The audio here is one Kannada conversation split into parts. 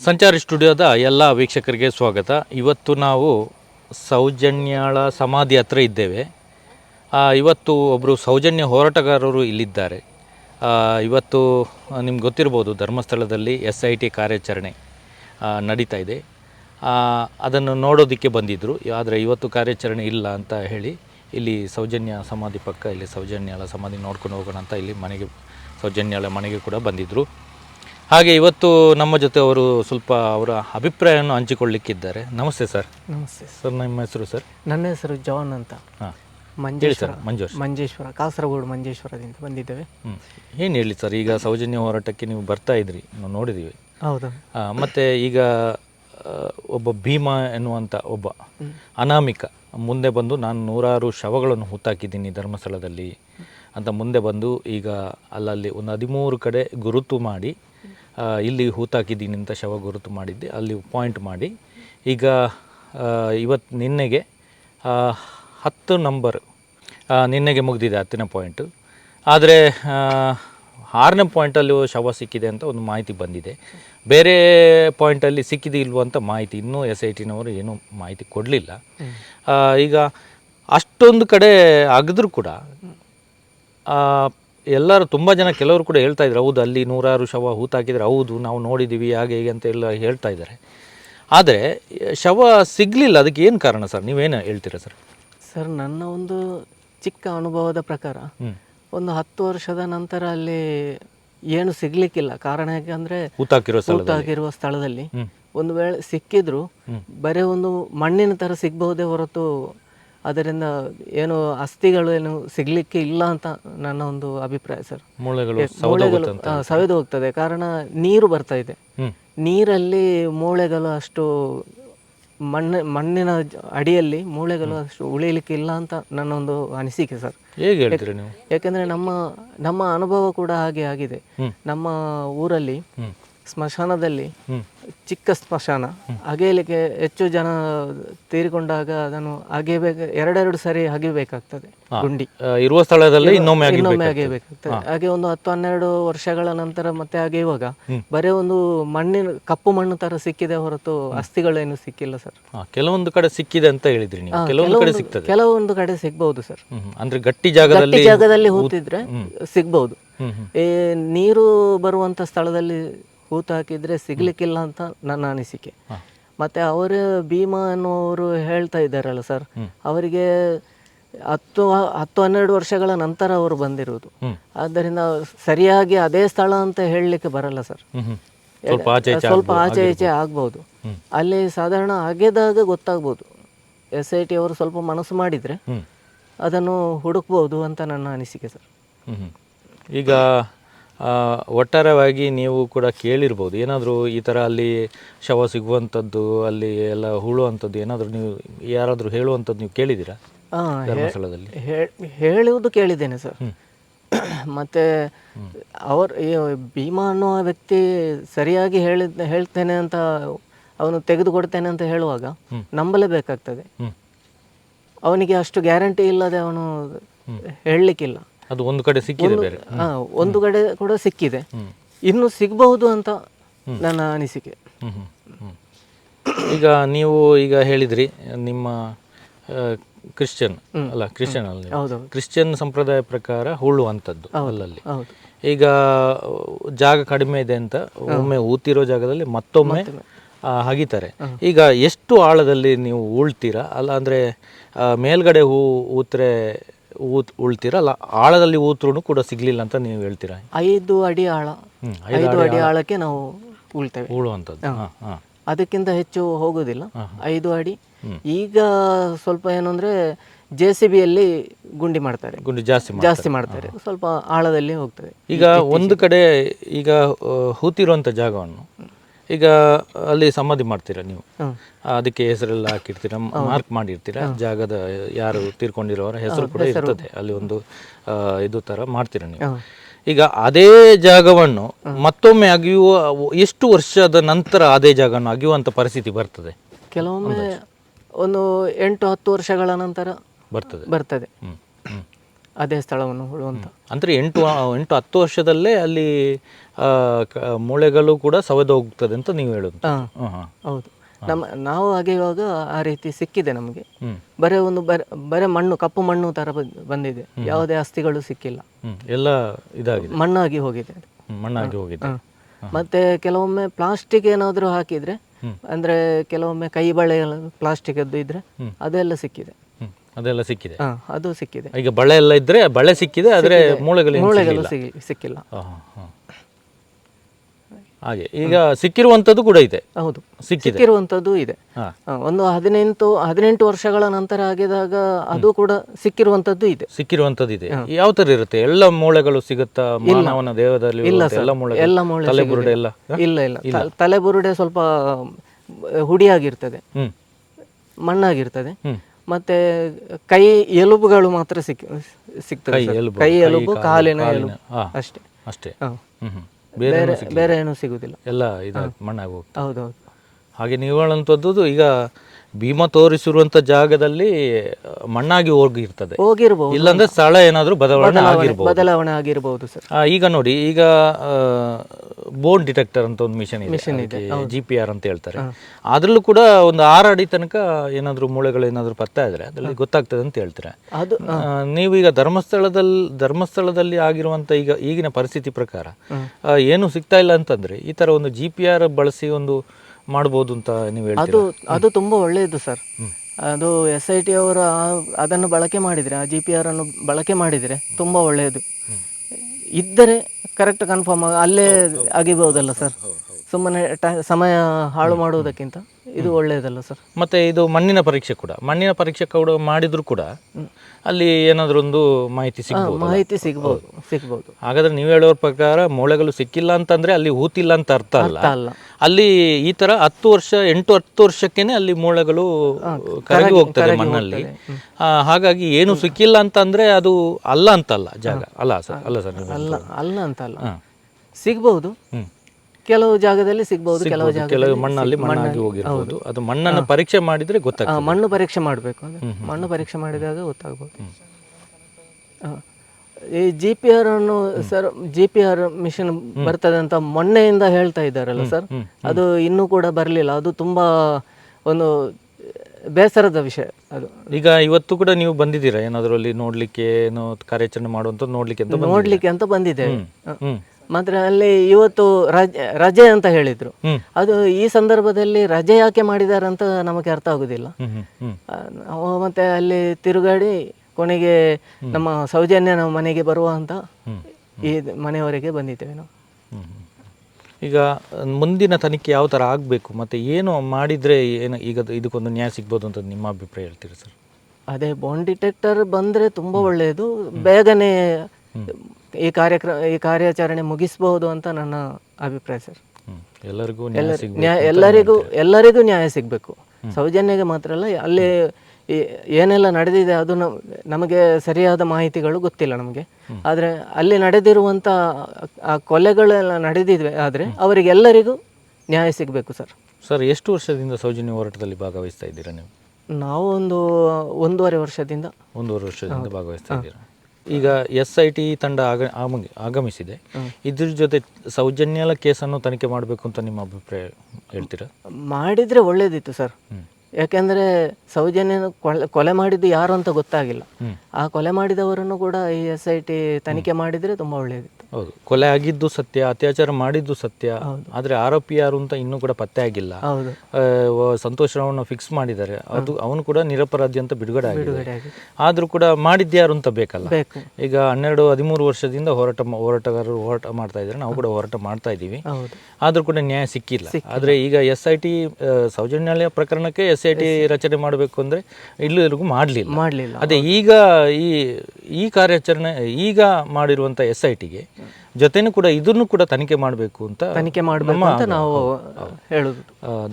ಸಂಚಾರಿ ಸ್ಟುಡಿಯೋದ ಎಲ್ಲ ವೀಕ್ಷಕರಿಗೆ ಸ್ವಾಗತ. ಇವತ್ತು ನಾವು ಸೌಜನ್ಯಾಳ ಸಮಾಧಿ ಹತ್ರ ಇದ್ದೇವೆ. ಇವತ್ತು ಒಬ್ಬರು ಸೌಜನ್ಯ ಹೋರಾಟಗಾರರು ಇಲ್ಲಿದ್ದಾರೆ. ಇವತ್ತು ನಿಮ್ಗೆ ಗೊತ್ತಿರ್ಬೋದು ಧರ್ಮಸ್ಥಳದಲ್ಲಿ ಎಸ್ ಐ ಟಿ ಕಾರ್ಯಾಚರಣೆ ನಡೀತಾ ಇದೆ. ಅದನ್ನು ನೋಡೋದಕ್ಕೆ ಬಂದಿದ್ದರು ಆದರೆ ಇವತ್ತು ಕಾರ್ಯಾಚರಣೆ ಇಲ್ಲ ಅಂತ ಹೇಳಿ ಇಲ್ಲಿ ಸೌಜನ್ಯ ಸಮಾಧಿ ಪಕ್ಕ ಇಲ್ಲಿ ಸೌಜನ್ಯಾಳ ಸಮಾಧಿ ನೋಡ್ಕೊಂಡು ಹೋಗೋಣ ಅಂತ ಇಲ್ಲಿ ಮನೆಗೆ, ಸೌಜನ್ಯಾಳ ಮನೆಗೆ ಕೂಡ ಬಂದಿದ್ದರು ಹಾಗೆ ಇವತ್ತು ನಮ್ಮ ಜೊತೆ ಅವರು ಸ್ವಲ್ಪ ಅವರ ಅಭಿಪ್ರಾಯವನ್ನು ಹಂಚಿಕೊಳ್ಳಿಕ್ಕಿದ್ದಾರೆ. ನಮಸ್ತೆ ಸರ್. ನಮಸ್ತೆ ಸರ್. ನಿಮ್ಮ ಹೆಸರು ಸರ್? ನನ್ನ ಹೆಸರು ಜಾನ್ ಅಂತ. ಹಾಂ. ಹೇಳಿ ಮಂಜೇಶ್ವರ ಸರ್ ಮಂಜು ಮಂಜೇಶ್ವರ ಕಾಸರಗೋಡು ಮಂಜೇಶ್ವರದಿಂದ ಬಂದಿದ್ದೇವೆ. ಏನು ಹೇಳಿ ಸರ್ ಈಗ ಸೌಜನ್ಯ ಹೋರಾಟಕ್ಕೆ ನೀವು ಬರ್ತಾ ಇದ್ರಿ ನಾವು ನೋಡಿದ್ದೀವಿ ಹೌದಾ. ಆ, ಮತ್ತೆ ಈಗ ಆ, ಒಬ್ಬ ಭೀಮ ಎನ್ನುವಂಥ ಒಬ್ಬ ಅನಾಮಿಕ ಮುಂದೆ ಬಂದು ನಾನು ನೂರಾರು ಶವಗಳನ್ನು ಹುತ್ತಾಕಿದ್ದೀನಿ ಧರ್ಮಸ್ಥಳದಲ್ಲಿ ಅಂತ ಮುಂದೆ ಬಂದು ಈಗ ಅಲ್ಲಲ್ಲಿ ಒಂದು ಹದಿಮೂರು ಕಡೆ ಗುರುತು ಮಾಡಿ ಇಲ್ಲಿ ಹೂತಾಕಿದ್ದೀನಿ ಅಂತ ಶವ ಗುರುತು ಮಾಡಿದ್ದೆ. ಅಲ್ಲಿ ಪಾಯಿಂಟ್ ಮಾಡಿ. ಈಗ ಇವತ್ತು ನಿನ್ನೆಗೆ ಹತ್ತು ನಂಬರ್ ನಿನ್ನೆಗೆ ಮುಗಿದಿದೆ ಹತ್ತನೇ ಪಾಯಿಂಟು ಆದರೆ ಆರನೇ ಪಾಯಿಂಟಲ್ಲಿ ಶವ ಸಿಕ್ಕಿದೆ ಅಂತ ಒಂದು ಮಾಹಿತಿ ಬಂದಿದೆ. ಬೇರೆ ಪಾಯಿಂಟಲ್ಲಿ ಸಿಕ್ಕಿದೆ ಇಲ್ವೋ ಅಂತ ಮಾಹಿತಿ ಇನ್ನೂ ಎಸ್ ಐ ಟಿನವರು ಏನೂ ಮಾಹಿತಿ ಕೊಡಲಿಲ್ಲ. ಈಗ ಅಷ್ಟೊಂದು ಕಡೆ ಅಗದ್ರು ಕೂಡ ಎಲ್ಲರೂ ತುಂಬ ಜನ ಕೆಲವರು ಕೂಡ ಹೇಳ್ತಾ ಇದ್ದಾರೆ ಹೌದು ಅಲ್ಲಿ ನೂರಾರು ಶವ ಹೂತಾಕಿದ್ರೆ ಹೌದು ನಾವು ನೋಡಿದ್ದೀವಿ ಹಾಗೆ ಹೀಗೆ ಅಂತ ಎಲ್ಲ ಹೇಳ್ತಾ ಇದ್ದಾರೆ. ಆದರೆ ಶವ ಸಿಗಲಿಲ್ಲ ಅದಕ್ಕೆ ಏನು ಕಾರಣ ಸರ್? ನೀವೇನು ಹೇಳ್ತೀರಾ ಸರ್? ಸರ್ ನನ್ನ ಒಂದು ಚಿಕ್ಕ ಅನುಭವದ ಪ್ರಕಾರ ಒಂದು ಹತ್ತು ವರ್ಷದ ನಂತರ ಅಲ್ಲಿ ಏನು ಸಿಗ್ಲಿಕ್ಕಿಲ್ಲ. ಕಾರಣ ಯಾಕಂದ್ರೆ ಹೂತಾಕಿರೋ ಹೂತಾಗಿರುವ ಸ್ಥಳದಲ್ಲಿ ಒಂದು ವೇಳೆ ಸಿಕ್ಕಿದ್ರು ಬರೀ ಒಂದು ಮಣ್ಣಿನ ತರ ಸಿಗಬಹುದೇ ಹೊರತು ಅದರಿಂದ ಏನು ಅಸ್ಥಿಗಳು ಏನು ಸಿಗ್ಲಿಕ್ಕೆ ಇಲ್ಲ ಅಂತ ನನ್ನ ಒಂದು ಅಭಿಪ್ರಾಯ ಸರ್. ಮೂಳೆಗಳು ಸವೆದು ಹೋಗ್ತದೆ ಕಾರಣ ನೀರು ಬರ್ತಾ ಇದೆ. ನೀರಲ್ಲಿ ಮೂಳೆಗಳು ಅಷ್ಟು ಮಣ್ಣ ಮಣ್ಣಿನ ಅಡಿಯಲ್ಲಿ ಮೂಳೆಗಳು ಅಷ್ಟು ಉಳಿಯಲಿಕ್ಕೆ ಇಲ್ಲ ಅಂತ ನನ್ನ ಒಂದು ಅನಿಸಿಕೆ ಸರ್. ಯಾಕಂದ್ರೆ ನಮ್ಮ ನಮ್ಮ ಅನುಭವ ಕೂಡ ಹಾಗೆ ಆಗಿದೆ. ನಮ್ಮ ಊರಲ್ಲಿ ಸ್ಮಶಾನದಲ್ಲಿ ಚಿಕ್ಕ ಸ್ಮಶಾನ. ಅಗೆಯಲಿಕ್ಕೆ ಹೆಚ್ಚು ಜನ ತೀರಿಕೊಂಡಾಗ ಅದನ್ನು ಅಗೆಯಬೇಕು ಎರಡೆರಡು ಸರಿ ಅಗಿಬೇಕಾಗ್ತದೆ ಗುಂಡಿ. ಇರುವ ಸ್ಥಳದಲ್ಲಿ ಇನ್ನೊಮ್ಮೆ ಇನ್ನೊಮ್ಮೆ ಅಗೆಯಬೇಕಾಗ್ತದೆ. ಹಾಗೆ ಒಂದು ಹತ್ತು ಹನ್ನೆರಡು ವರ್ಷಗಳ ನಂತರ ಮತ್ತೆ ಅಗೆಯುವಾಗ ಬರೀ ಒಂದು ಮಣ್ಣಿನ ಕಪ್ಪು ಮಣ್ಣು ತರ ಸಿಕ್ಕಿದೆ ಹೊರತು ಅಸ್ಥಿಗಳೇನು ಸಿಕ್ಕಿಲ್ಲ ಸರ್. ಕೆಲವೊಂದು ಕಡೆ ಸಿಕ್ಕಿದೆ ಅಂತ ಹೇಳಿದ್ರಿ ನೀವು. ಕೆಲವೊಂದು ಕಡೆ ಸಿಗ್ತದೆ. ಕೆಲವೊಂದು ಕಡೆ ಸಿಗ್ಬಹುದು ಸರ್. ಅಂದ್ರೆ ಗಟ್ಟಿ ಜಾಗದಲ್ಲಿ ಗಟ್ಟಿ ಜಾಗದಲ್ಲಿ ಹೂತಿದ್ರೆ ಸಿಗ್ಬಹುದು ಈ ನೀರು ಬರುವಂತ ಸ್ಥಳದಲ್ಲಿ ಹೂತು ಹಾಕಿದ್ರೆ ಸಿಗ್ಲಿಕ್ಕಿಲ್ಲ ಅಂತ ನನ್ನ ಅನಿಸಿಕೆ. ಮತ್ತೆ ಅವರ ಭೀಮಾ ಅನ್ನುವರು ಹೇಳ್ತಾ ಇದ್ದಾರಲ್ಲ ಸರ್ ಅವರಿಗೆ ಹತ್ತು ಹತ್ತು ಹನ್ನೆರಡು ವರ್ಷಗಳ ನಂತರ ಅವರು ಬಂದಿರುವುದು. ಆದ್ದರಿಂದ ಸರಿಯಾಗಿ ಅದೇ ಸ್ಥಳ ಅಂತ ಹೇಳಲಿಕ್ಕೆ ಬರಲ್ಲ ಸರ್. ಸ್ವಲ್ಪ ಆಚೆ ಈಚೆ ಆಗ್ಬೋದು ಅಲ್ಲಿ ಸಾಧಾರಣ ಅಗೆದಾಗ ಗೊತ್ತಾಗ್ಬೋದು. ಎಸ್ ಐ ಟಿ ಅವರು ಸ್ವಲ್ಪ ಮನಸ್ಸು ಮಾಡಿದ್ರೆ ಅದನ್ನು ಹುಡುಕ್ಬೋದು ಅಂತ ನನ್ನ ಅನಿಸಿಕೆ ಸರ್. ಈಗ ಒಟ್ಟಾರೆಯಾಗಿ ನೀವು ಕೂಡ ಕೇಳಿರ್ಬೋದು. ಏನಾದರೂ ಈ ಥರ ಅಲ್ಲಿ ಶವ ಸಿಗುವಂಥದ್ದು ಅಲ್ಲಿ ಎಲ್ಲ ಹೂಳುವಂಥದ್ದು ಏನಾದರೂ ನೀವು ಯಾರಾದರೂ ಹೇಳುವಂಥದ್ದು ನೀವು ಕೇಳಿದ್ದೀರಾ? ಧರ್ಮಸ್ಥಳದಲ್ಲಿ? ಹೇಳುವುದು ಕೇಳಿದ್ದೇನೆ ಸರ್. ಮತ್ತೆ ಅವರ್ ಭೀಮಾ ಅನ್ನುವ ವ್ಯಕ್ತಿ ಸರಿಯಾಗಿ ಹೇಳಿದ್ ಹೇಳ್ತೇನೆ ಅಂತ ಅವನು ತೆಗೆದುಕೊಡ್ತೇನೆ ಅಂತ ಹೇಳುವಾಗ ನಂಬಲೇಬೇಕಾಗ್ತದೆ ಅವನಿಗೆ ಅಷ್ಟು ಗ್ಯಾರಂಟಿ ಇಲ್ಲದೆ ಅವನು ಹೇಳಲಿಕ್ಕಿಲ್ಲ. ಅದು ಒಂದು ಕಡೆ ಸಿಕ್ಕಿದೆ ಬೇರೆ. ಹಾ, ಒಂದು ಕಡೆ ಕೂಡ ಸಿಕ್ಕಿದೆ. ಇನ್ನು ಸಿಗಬಹುದು ಅಂತ ನನ್ನ ಅನಿಸಿಕೆ. ಹ್ಮ್, ಹ್ಮ್, ಹ್ಮ್. ಈಗ ನೀವು ಈಗ ಹೇಳಿದ್ರಿ ನಿಮ್ಮ ಆ, ಕ್ರಿಶ್ಚಿಯನ್ ಅಲ್ಲ ಕ್ರಿಶ್ಚಿಯನ್ ಅಲ್ಲ ನೀವು. ಕ್ರಿಶ್ಚಿಯನ್ ಸಂಪ್ರದಾಯ ಪ್ರಕಾರ ಹೂಳುವಂಥದ್ದು ಅಲ್ಲಲ್ಲಿ. ಹೌದು. ಈಗ ಜಾಗ ಕಡಿಮೆ ಇದೆ ಅಂತ ಒಮ್ಮೆ ಊತಿರೋ ಜಾಗದಲ್ಲಿ ಮತ್ತೊಮ್ಮೆ ಆ, ಹಗಿತಾರೆ. ಈಗ ಎಷ್ಟು ಆಳದಲ್ಲಿ ನೀವು ಉಳ್ತೀರಾ? ಅಲ್ಲ ಅಂದ್ರೆ ಮೇಲ್ಗಡೆ ಹೂ ಊತ್ರೆ ಊತ್ ಉಳ್ತೀರಲ್ಲ ಆಳದಲ್ಲಿ ಊತ್ರೂ ಕೂಡ ಸಿಗ್ಲಿಲ್ಲ ಅಂತ ನೀವು ಹೇಳ್ತೀರಾ? ಐದು ಅಡಿ ಆಳ. ಐದು ಅಡಿ ಆಳಕ್ಕೆ ನಾವು ಉಳ್ತೇವೆ. ಉಳುವಂಥದ್ದು. ಅದಕ್ಕಿಂತ ಹೆಚ್ಚು ಹೋಗೋದಿಲ್ಲ. ಐದು ಅಡಿ. ಈಗ ಸ್ವಲ್ಪ ಏನು ಅಂದ್ರೆ ಜೆ ಸಿ ಬಿಯಲ್ಲಿ ಗುಂಡಿ ಮಾಡ್ತಾರೆ. ಗುಂಡಿ ಜಾಸ್ತಿ ಜಾಸ್ತಿ ಮಾಡ್ತಾರೆ. ಸ್ವಲ್ಪ ಆಳದಲ್ಲಿ ಹೋಗ್ತದೆ. ಈಗ ಒಂದು ಕಡೆ ಈಗ ಹೂತಿರುವಂಥ ಜಾಗವನ್ನು ಈಗ ಅಲ್ಲಿ ಸಮಾಧಿ ಮಾಡ್ತೀರಾ ನೀವು? ಅದಕ್ಕೆ ಹೆಸರೆಲ್ಲ ಹಾಕಿರ್ತೀರಾ? ಮಾರ್ಕ್ ಮಾಡಿರ್ತೀರಾ? ಜಾಗದ ಯಾರು ತೀರ್ಕೊಂಡಿರೋರ ಹೆಸರು ಕೂಡ ಇರ್ತದೆ. ಅಲ್ಲಿ ಒಂದು ಇದು ತರ ಮಾಡ್ತೀರಾ ನೀವು? ಈಗ ಅದೇ ಜಾಗವನ್ನು ಮತ್ತೊಮ್ಮೆ ಅಗಿಯುವ ಎಷ್ಟು ವರ್ಷದ ನಂತರ ಅದೇ ಜಾಗವನ್ನು ಅಗಿಯುವಂತ ಪರಿಸ್ಥಿತಿ ಬರ್ತದೆ? ಕೆಲವೊಮ್ಮೆ ಒಂದು ಎಂಟು ಹತ್ತು ವರ್ಷಗಳ ನಂತರ ಬರ್ತದೆ. ಬರ್ತದೆ. ಅದೇ ಸ್ಥಳವನ್ನು ಅಂದ್ರೆ ಅಂದರೆ ಎಂಟು ಎಂಟು ಹತ್ತು ವರ್ಷದಲ್ಲೇ ಅಲ್ಲಿ ಮೂಳೆಗಳು ಕೂಡ ಸವೆದು ಹೋಗ್ತದೆ ಅಂತ ನೀವು ಹೇಳೋದು. ಹಾಂ. ಹೌದು. ನಮ್ಮ ನಾವು ಅಗೆಯುವಾಗ ಆ ರೀತಿ ಸಿಕ್ಕಿದೆ ನಮಗೆ. ಬರೇ ಒಂದು ಬರೇ ಮಣ್ಣು ಕಪ್ಪು ಮಣ್ಣು ತರ ಬಂದ್- ಬಂದಿದೆ. ಯಾವುದೇ ಅಸ್ಥಿಗಳು ಸಿಕ್ಕಿಲ್ಲ. ಎಲ್ಲ ಇದಾಗಿದೆ. ಮಣ್ಣಾಗಿ ಹೋಗಿದೆ ಮಣ್ಣಾಗಿ ಹೋಗಿದೆ. ಮತ್ತೆ ಕೆಲವೊಮ್ಮೆ ಪ್ಲಾಸ್ಟಿಕ್ ಏನಾದರೂ ಹಾಕಿದ್ರೆ ಅಂದ್ರೆ ಕೆಲವೊಮ್ಮೆ ಕೈ ಬಳೆ ಪ್ಲಾಸ್ಟಿಕ್ ಅದು ಇದ್ರೆ ಅದೆಲ್ಲ ಸಿಕ್ಕಿದೆ. ಅದೆಲ್ಲ ಸಿಕ್ಕಿದೆ. ಹ ಅದು ಸಿಕ್ಕಿದೆ. ಈಗ ಬಳೆ ಎಲ್ಲ ಇದ್ರೆ ಬಳೆ ಸಿಕ್ಕಿದೆ ಆದರೆ ಮೂಳೆಗಳು ಮೂಳೆಗಳು ಸಿಗಿ ಸಿಕ್ಕಿಲ್ಲ. ಹಾಂ ಹಾಂ. ಹಾಗೆ ಈಗ ಸಿಕ್ಕಿರುವಂತದ್ದು ಕೂಡ ಇದೆ. ಹೌದು. ಸಿಕ್ಕಿದೆ. ಸಿಕ್ಕಿರುವಂಥದ್ದು ಇದೆ. ಹಾಂ. ಒಂದು ಹದಿನೆಂಟು ಹದಿನೆಂಟು ವರ್ಷಗಳ ನಂತರ ಆಗಿದಾಗ ಅದು ಕೂಡ ಸಿಕ್ಕಿರುವಂತದ್ದು ಇದೆ. ಸಿಕ್ಕಿರುವಂತದ್ದು ಇದೆ. ಯಾವ ತರ ಇರುತ್ತೆ? ಎಲ್ಲ ಮೂಳೆಗಳು ಸಿಗುತ್ತಾ? ಮಾನವನ ದೇಹದಲ್ಲಿ ಇಲ್ಲ ಎಲ್ಲ ಮೂಳೆ ಎಲ್ಲ ಮೂಳೆ ತಲೆಬುರುಡೆ ಸಿಗುದಿಲ್ಲ. ಎಲ್ಲ? ಇಲ್ಲ ಇಲ್ಲ. ತ- ತಲೆಬುರುಡೆ ಸ್ವಲ್ಪ ಮ್, ಹುಡಿಯಾಗಿರ್ತದೆ. ಮಣ್ಣಾಗಿರ್ತದೆ. ಹ್ಮ್. ಮತ್ತೆ ಕೈ ಎಲುಬುಗಳು ಮಾತ್ರ ಸಿಕ್ ಸಿಗ್ತದೆ ಕೈ ಎಲುಬು, ಕೈ ಕೈ, ಎಲುಬು ಕಾಲು, ಕಾಲಿನ ಎಲುಬು. ಅಷ್ಟೇ. ಅಷ್ಟೇ. ಹ. ಹ್ಞೂ ಹ್ಞೂ ಬೇರೆ ಬೇರೆ ಬೇರೆ ಏನು ಸಿಗುದಿಲ್ಲ. ಎಲ್ಲ ಇದು ಮಣ್ಣಾಗಿ ಹೋಗ್ತದೆ. ಹೌದೌದು. ಹಾಗೆ ನೀವು ಅಂತದ್ದು ಈಗ ಭೀಮ ತೋರಿಸಿರುವಂತ ಜಾಗದಲ್ಲಿ ಮಣ್ಣಾಗಿ ಹೋಗಿರ್ತದೆ. ಹೋಗಿರಬಹುದು ಇಲ್ಲಾಂದ್ರೆ ಸ್ಥಳ ಏನಾದರೂ ಬದಲಾವಣೆ ಆಗಿರ್ಬೋದು. ಬದಲಾವಣೆ ಆಗಿರಬಹುದು ಸರ್. ಆ, ಈಗ ನೋಡಿ ಈಗ ಬೋನ್ ಡಿಟೆಕ್ಟರ್ ಅಂತ ಒಂದು ಮಿಷನ್ ಇದೆ. ಜಿ ಪಿ ಆರ್ ಅಂತ ಹೇಳ್ತಾರೆ. ಅದ್ರಲ್ಲೂ ಕೂಡ ಒಂದು ಆರು ಅಡಿ ತನಕ ಏನಾದರೂ ಮೂಳೆಗಳು ಏನಾದರೂ ಪತ್ತೆ ಆದರೆ ಅದರಲ್ಲಿ ಗೊತ್ತಾಗ್ತದೆ ಅಂತ ಹೇಳ್ತಾರೆ. ಅದು ನೀವು ನೀವೀಗ ಧರ್ಮಸ್ಥಳದಲ್ಲಿ ಧರ್ಮಸ್ಥಳದಲ್ಲಿ ಆಗಿರುವಂತ ಈಗ ಈಗಿನ ಪರಿಸ್ಥಿತಿ ಪ್ರಕಾರ ಆ, ಏನು ಸಿಗ್ತಾ ಇಲ್ಲ ಅಂತಂದ್ರೆ ಈ ತರ ಒಂದು ಜಿ ಪಿ ಆರ್ ಬಳಸಿ ಒಂದು ಮಾಡ್ಬೋದು ಅಂತ ನೀವು ಅದು ಅದು ತುಂಬಾ ಒಳ್ಳೆಯದು ಸರ್. ಅದು ಎಸ್ ಐ ಟಿ ಅವರ ಅದನ್ನು ಬಳಕೆ ಮಾಡಿದರೆ ಆ ಜಿ ಪಿ ಆರ್ ಅನ್ನು ಬಳಕೆ ಮಾಡಿದರೆ ತುಂಬಾ ಒಳ್ಳೆಯದು. ಇದ್ದರೆ ಕರೆಕ್ಟ್ ಕನ್ಫರ್ಮ್ ಅಲ್ಲೇ ಆಗಿಬಹುದಲ್ಲ ಸರ್. ಸುಮ್ಮನೆ ಸಮಯ ಹಾಳು ಮಾಡುವುದಕ್ಕಿಂತ ಇದು ಒಳ್ಳೆಯದಲ್ಲ ಸರ್. ಮತ್ತೆ ಇದು ಮಣ್ಣಿನ ಪರೀಕ್ಷೆ ಕೂಡ. ಮಣ್ಣಿನ ಪರೀಕ್ಷೆ ಕೂಡ ಮಾಡಿದ್ರು ಕೂಡ ಅಲ್ಲಿ ಏನಾದರೂ ಒಂದು ಮಾಹಿತಿ ಸಿಗ್ಬೋದು ಮಾಹಿತಿ ಸಿಗ್ಬೋದು ಸಿಗ್ಬೋದು. ಹಾಗಾದ್ರೆ ನೀವು ಹೇಳೋರ ಪ್ರಕಾರ ಮೂಳೆಗಳು ಸಿಕ್ಕಿಲ್ಲ ಅಂತಂದ್ರೆ ಅಲ್ಲಿ ಹೂತಿಲ್ಲ ಅಂತ ಅರ್ಥ ಅಲ್ಲ? ಅಲ್ಲ. ಅಲ್ಲಿ ಈ ತರ ಹತ್ತು ವರ್ಷ ಎಂಟು ಹತ್ತು ವರ್ಷಕ್ಕೇನೆ ಅಲ್ಲಿ ಮೂಳೆಗಳು ಕರಗಿ ಹೋಗ್ತದೆ ಮಣ್ಣಲ್ಲಿ. ಹಾಗಾಗಿ ಏನು ಸಿಕ್ಕಿಲ್ಲ ಅಂತಂದ್ರೆ ಅದು ಅಲ್ಲ ಅಂತಲ್ಲ ಜಾಗ. ಅಲ್ಲ ಸರ್ ಅಲ್ಲ ಸರ್ ಅಲ್ಲ ಅಲ್ಲ ಅಂತ ಅಲ್ಲ ಹಾ. ಸಿಗ್ಬಹುದು. ಕೆಲವು ಜಾಗದಲ್ಲಿ ಸಿಗ್ಬಹುದು ಕೆಲವು ಜಾಗ ಕೆಲವು ಮಣ್ಣಲ್ಲಿ ಮಣ್ಣಾಗಿ ಹೋಗಿರಬಹುದು ಅದು ಮಣ್ಣನ್ನು ಪರೀಕ್ಷೆ ಮಾಡಿದ್ರೆ ಗೊತ್ತಾಗ್ತದೆ. ಮಣ್ಣು ಪರೀಕ್ಷೆ ಮಾಡಬೇಕು ಮಣ್ಣು ಪರೀಕ್ಷೆ ಮಾಡಿದಾಗ ಗೊತ್ತಾಗ್ಬೋದು. ಈ ಜಿ ಪಿ ಆರ್ ಅನ್ನು sir G P R machine ಬರ್ತದೆ ಅಂತ ಮೊನ್ನೆಯಿಂದ ಹೇಳ್ತಾ ಇದ್ದಾರಲ್ಲ ಸರ್? ಅದು ಇನ್ನೂ ಕೂಡ ಬರಲಿಲ್ಲ. ಅದು ತುಂಬಾ ಒಂದು ಬೇಸರದ ವಿಷಯ ಅದು. ಈಗ ಇವತ್ತು ಕೂಡ ನೀವು ಬಂದಿದ್ದೀರಾ? ಏನಾದರೂ ಅಲ್ಲಿ ನೋಡ್ಲಿಕ್ಕೆ ಏನೋ ಕಾರ್ಯಾಚರಣೆ ಮಾಡುವಂತ ನೋಡ್ಲಿಕ್ಕೆ ಅಂತ? ನೋಡ್ಲಿಕ್ಕೆ ಅಂತ ಬಂದಿದ್ದೇವೆ. ಹ್ಮ್. ಮಾತ್ರ ಅಲ್ಲಿ ಇವತ್ತು ರಜೆ ರಜೆ ಅಂತ ಹೇಳಿದ್ರು. ಅದು ಈ ಸಂದರ್ಭದಲ್ಲಿ ರಜೆ ಯಾಕೆ ಮಾಡಿದ್ದಾರೆ ಅಂತ ನಮಗೆ ಅರ್ಥ ಆಗುದಿಲ್ಲ. ಆ, ನಾವು ಮತ್ತೆ ಅಲ್ಲಿ ತಿರುಗಾಡಿ ಕೊನೆಗೆ ನಮ್ಮ ಸೌಜನ್ಯ ನಾವು ಮನೆಗೆ ಬರುವ ಅಂತ ಈ ಮನೆಯವರೆಗೆ ಬಂದಿದ್ದೇವೆ ನಾವು. ಈಗ ಮುಂದಿನ ತನಿಖೆ ಯಾವ ಥರ ಆಗಬೇಕು? ಮತ್ತು ಏನು ಮಾಡಿದರೆ ಏನು ಈಗ ಇದಕ್ಕೊಂದು ನ್ಯಾಯ ಸಿಗ್ಬೋದು ಅಂತ ನಿಮ್ಮ ಅಭಿಪ್ರಾಯ ಹೇಳ್ತೀರಿ ಸರ್? ಅದೇ ಬಾಂಡ್ ಡಿಟೆಕ್ಟರ್ ಬಂದ್ರೆ ತುಂಬಾ ಒಳ್ಳೆಯದು ಬೇಗನೆ ಈ ಕಾರ್ಯಕ್ರಮ ಈ ಕಾರ್ಯಾಚರಣೆ ಮುಗಿಸಬಹುದು ಅಂತ ನನ್ನ ಅಭಿಪ್ರಾಯ ಸರ್. ಎಲ್ಲರಿಗೂ ನ್ಯಾಯ ಎಲ್ಲರಿಗೂ ಎಲ್ಲರಿಗೂ ನ್ಯಾಯ ಸಿಗಬೇಕು. ಸೌಜನ್ಯಗೆ ಮಾತ್ರ ಅಲ್ಲ ಅಲ್ಲಿ ಏನೆಲ್ಲ ನಡೆದಿದೆ ಅದು ನಮ್- ನಮಗೆ ಸರಿಯಾದ ಮಾಹಿತಿಗಳು ಗೊತ್ತಿಲ್ಲ ನಮಗೆ. ಆದರೆ ಅಲ್ಲಿ ನಡೆದಿರುವಂಥ ಆ ಕೊಲೆಗಳೆಲ್ಲ ನಡೆದಿವೆ ಆದರೆ ಅವರಿಗೆಲ್ಲರಿಗೂ ನ್ಯಾಯ ಸಿಗಬೇಕು ಸರ್. ಸರ್ ಎಷ್ಟು ವರ್ಷದಿಂದ ಸೌಜನ್ಯ ಹೋರಾಟದಲ್ಲಿ ಭಾಗವಹಿಸ್ತಾ ಇದ್ದೀರಾ ನೀವು? ನಾವು ಒಂದು ಒಂದೂವರೆ ವರ್ಷದಿಂದ. ಒಂದೂವರೆ ವರ್ಷದಿಂದ ಭಾಗವಹಿಸ್ತಾ ಇದ್ದೀರಾ? ಈಗ ಎಸ್ ಐ ಟಿ ತಂಡ ಆಗ ಆಮಗಿ- ಆಗಮಿಸಿದೆ. ಇದ್ರ ಜೊತೆ ಸೌಜನ್ಯಲ ಕೇಸನ್ನು ತನಿಖೆ ಮಾಡಬೇಕು ಅಂತ ನಿಮ್ಮ ಅಭಿಪ್ರಾಯ ಹೇಳ್ತೀರಾ? ಮಾಡಿದರೆ ಒಳ್ಳೇದಿತ್ತು ಸರ್. ಯಾಕೆಂದ್ರೆ ಸೌಜನ್ಯ ಕೊಲೆ ಕೊಲೆ ಮಾಡಿದ್ದು ಯಾರು ಅಂತ ಗೊತ್ತಾಗಿಲ್ಲ. ಹ್ಮ್. ಆ ಕೊಲೆ ಮಾಡಿದವರನ್ನು ಕೂಡ ಈ ಎಸ್ ಐ ಟಿ ತನಿಖೆ ಮಾಡಿದರೆ ತುಂಬಾ ಒಳ್ಳೆಯದಿತ್ತು ಹೌದು. ಕೊಲೆ ಆಗಿದ್ದು ಸತ್ಯ ಅತ್ಯಾಚಾರ ಮಾಡಿದ್ದು ಸತ್ಯ ಆದ್ರೆ ಆರೋಪಿ ಯಾರು ಅಂತ ಇನ್ನೂ ಕೂಡ ಪತ್ತೆ ಆಗಿಲ್ಲ. ಸಂತೋಷ್ ರಾವ್ನ ಫಿಕ್ಸ್ ಮಾಡಿದ್ದಾರೆ. ಅದು ಅವನು ಕೂಡ ನಿರಪರಾಧಿ ಅಂತ ಬಿಡುಗಡೆ ಆಗಿದೆ. ಆದ್ರೂ ಕೂಡ ಮಾಡಿದ್ಯಾರು ಅಂತ ಬೇಕಲ್ಲ. ಈಗ ಹನ್ನೆರಡು ಹದಿಮೂರು ವರ್ಷದಿಂದ ಹೋರಾಟ ಹೋರಾಟಗಾರರು ಹೋರಾಟ ಮಾಡ್ತಾ ಇದ್ದಾರೆ. ನಾವು ಕೂಡ ಹೋರಾಟ ಮಾಡ್ತಾ ಇದ್ದೀವಿ. ಆದ್ರೂ ಕೂಡ ನ್ಯಾಯ ಸಿಕ್ಕಿಲ್ಲ. ಆದ್ರೆ ಈಗ ಎಸ್ ಐ ಟಿ ಸೌಜನ್ಯಾಲಯ ಪ್ರಕರಣಕ್ಕೆ ಎಸ್ ಐ ಟಿ ರಚನೆ ಮಾಡಬೇಕು ಅಂದ್ರೆ ಇಲ್ಲಿವರೆಗೂ ಮಾಡಲಿಲ್ಲ. ಮಾಡಲಿಲ್ಲ. ಅದೇ ಈಗ ಈ ಈ ಕಾರ್ಯಾಚರಣೆ ಈಗ ಮಾಡಿರುವಂತ ಎಸ್ ಐ ಟಿಗೆ ಜೊತೆನೂ ಕೂಡ ಇದನ್ನು ಕೂಡ ತನಿಖೆ ಮಾಡಬೇಕು ಅಂತ ತನಿಖೆ ಮಾಡಬೇಕು ಅಂತ ನಾವು ಹೇಳುದು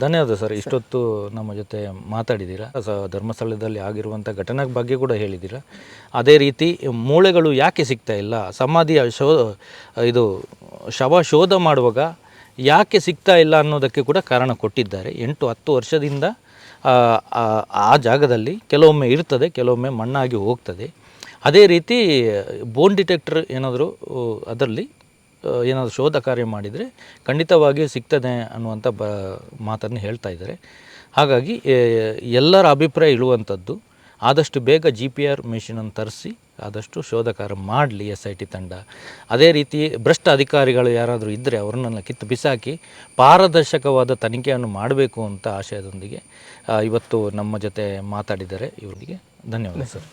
ಧನ್ಯವಾದ ಸರ್ ಇಷ್ಟೊತ್ತು ನಮ್ಮ ಜೊತೆ ಮಾತಾಡಿದ್ದೀರಾ? ಧರ್ಮಸ್ಥಳದಲ್ಲಿ ಆಗಿರುವಂಥ ಘಟನೆ ಬಗ್ಗೆ ಕೂಡ ಹೇಳಿದ್ದೀರಾ? ಅದೇ ರೀತಿ ಮೂಳೆಗಳು ಯಾಕೆ ಸಿಗ್ತಾ ಇಲ್ಲ? ಸಮಾಧಿಯ ಶೋ ಇದು ಶವ ಶೋಧ ಮಾಡುವಾಗ ಯಾಕೆ ಸಿಗ್ತಾ ಇಲ್ಲ ಅನ್ನೋದಕ್ಕೆ ಕೂಡ ಕಾರಣ ಕೊಟ್ಟಿದ್ದಾರೆ. ಎಂಟು ಹತ್ತು ವರ್ಷದಿಂದ ಆ ಜಾಗದಲ್ಲಿ ಕೆಲವೊಮ್ಮೆ ಇರ್ತದೆ ಕೆಲವೊಮ್ಮೆ ಮಣ್ಣಾಗಿ ಹೋಗ್ತದೆ. ಅದೇ ರೀತಿ ಬೋನ್ ಡಿಟೆಕ್ಟರ್ ಏನಾದರೂ ಅದರಲ್ಲಿ ಏನಾದರೂ ಶೋಧ ಕಾರ್ಯ ಮಾಡಿದರೆ ಖಂಡಿತವಾಗಿಯೂ ಸಿಗ್ತದೆ ಅನ್ನುವಂಥ ಬ, ಮಾತನ್ನು ಹೇಳ್ತಾ ಇದ್ದಾರೆ. ಹಾಗಾಗಿ ಎಲ್ಲರ ಅಭಿಪ್ರಾಯ ಇಳುವಂಥದ್ದು ಆದಷ್ಟು ಬೇಗ ಜಿ ಪಿ ಆರ್ ಮೆಷಿನನ್ನು ತರಿಸಿ, ಆದಷ್ಟು ಶೋಧ ಕಾರ್ಯ ಮಾಡಲಿ ಎಸ್ ಐ ಟಿ ತಂಡ. ಅದೇ ರೀತಿ, ಭ್ರಷ್ಟ ಅಧಿಕಾರಿಗಳು ಯಾರಾದರೂ ಇದ್ದರೆ ಅವ್ರನ್ನೆಲ್ಲ ಕಿತ್ತು ಬಿಸಾಕಿ, ಪಾರದರ್ಶಕವಾದ ತನಿಖೆಯನ್ನು ಮಾಡಬೇಕು ಅಂತ ಆಶಯದೊಂದಿಗೆ ಇವತ್ತು ನಮ್ಮ ಜೊತೆ ಮಾತಾಡಿದ್ದಾರೆ. ಇವರಿಗೆ ಧನ್ಯವಾದ ಸರ್.